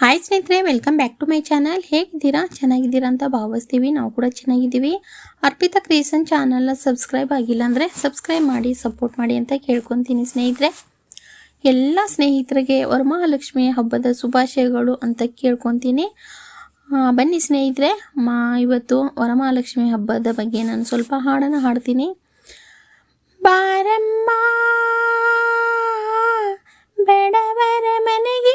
Hi ಸ್ನೇಹಿತರೆ welcome back to my channel ಹೇಗಿದ್ದೀರಾ? ಚೆನ್ನಾಗಿದ್ದೀರಾ ಅಂತ ಭಾವಿಸ್ತೀವಿ. ನಾವು ಕೂಡ ಚೆನ್ನಾಗಿದ್ದೀವಿ. ಅರ್ಪಿತಾ ಕ್ರಿಯೇಷನ್ ಚಾನಲ್ನ ಸಬ್ಸ್ಕ್ರೈಬ್ ಆಗಿಲ್ಲ ಅಂದರೆ ಸಬ್ಸ್ಕ್ರೈಬ್ ಮಾಡಿ ಸಪೋರ್ಟ್ ಮಾಡಿ ಅಂತ ಕೇಳ್ಕೊತೀನಿ ಸ್ನೇಹಿತರೆ. ಎಲ್ಲ ಸ್ನೇಹಿತರಿಗೆ ವರಮಹಾಲಕ್ಷ್ಮಿ ಹಬ್ಬದ ಶುಭಾಶಯಗಳು ಅಂತ ಕೇಳ್ಕೊತೀನಿ. ಬನ್ನಿ ಸ್ನೇಹಿತರೆ. ಮಾ, ಇವತ್ತು ವರಮಹಾಲಕ್ಷ್ಮಿ ಹಬ್ಬದ ಬಗ್ಗೆ ನಾನು ಸ್ವಲ್ಪ ಹಾಡನ್ನು ಹಾಡ್ತೀನಿ. ಬಾರಮ್ಮ, ಬಡವರ ಮನೆಗೆ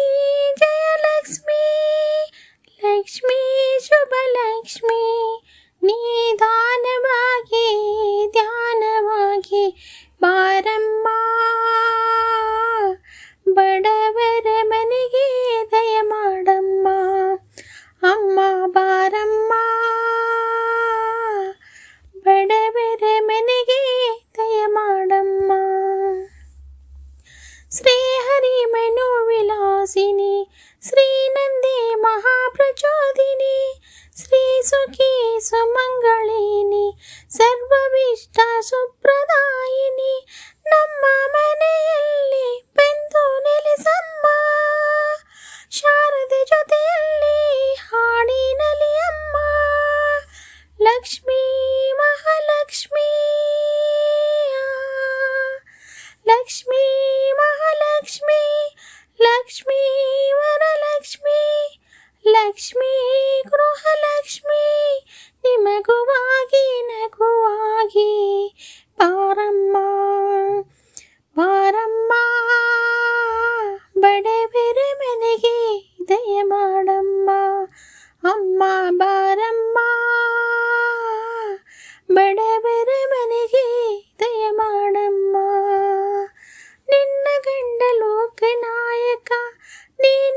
ಬಡವರ ಮನೆಗೆ ದಯ ಮಾಡಮ್ಮ ಅಮ್ಮ ಬಾರಮ್ಮ ಬಡವರ ಮನೆಗೆ ದಯ ಮಾಡಮ್ಮ ಶ್ರೀಹರಿ ಮನೋವಿಲಾಸಿನಿ ಶ್ರೀನಂದಿ ಮಹಾಪ್ರಚೋದಿನಿ ಶ್ರೀ ಸುಖಿ ಸುಮಂಗಳಿನಿ മഹാലക്ഷ്മി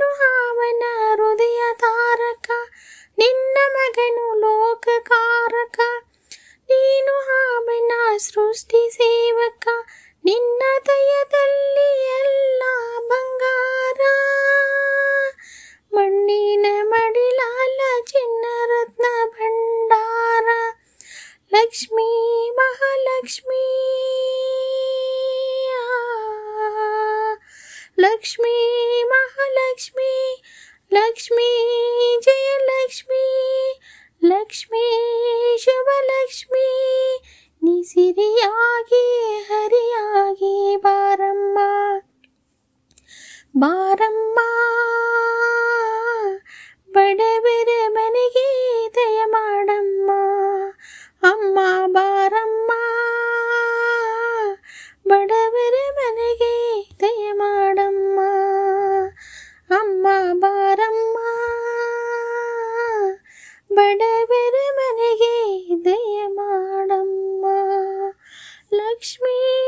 ನೀನು ಅವನ ಹೃದಯ ತಾರಕ, ನಿನ್ನ ಮಗನು ಲೋಕ ಕಾರಕ ನೀನು ಅವನ ಸೃಷ್ಟಿ ಸೇವಕ, ನಿನ್ನ ದಯದಲ್ಲಿ ಎಲ್ಲ ಬಂಗಾರ. ಮಣ್ಣಿನ ಮಡಿಲಾಲ ಚಿನ್ನ ರತ್ನ ಭಂಡಾರ. ಲಕ್ಷ್ಮೀ ಮಹಾಲಕ್ಷ್ಮೀ लक्ष्मी महालक्ष्मी लक्ष्मी जयलक्ष्मी लक्ष्मी शुभलक्ष्मी निसिरियागे हरियागे बारम्मा बारम्मा Lakshmi.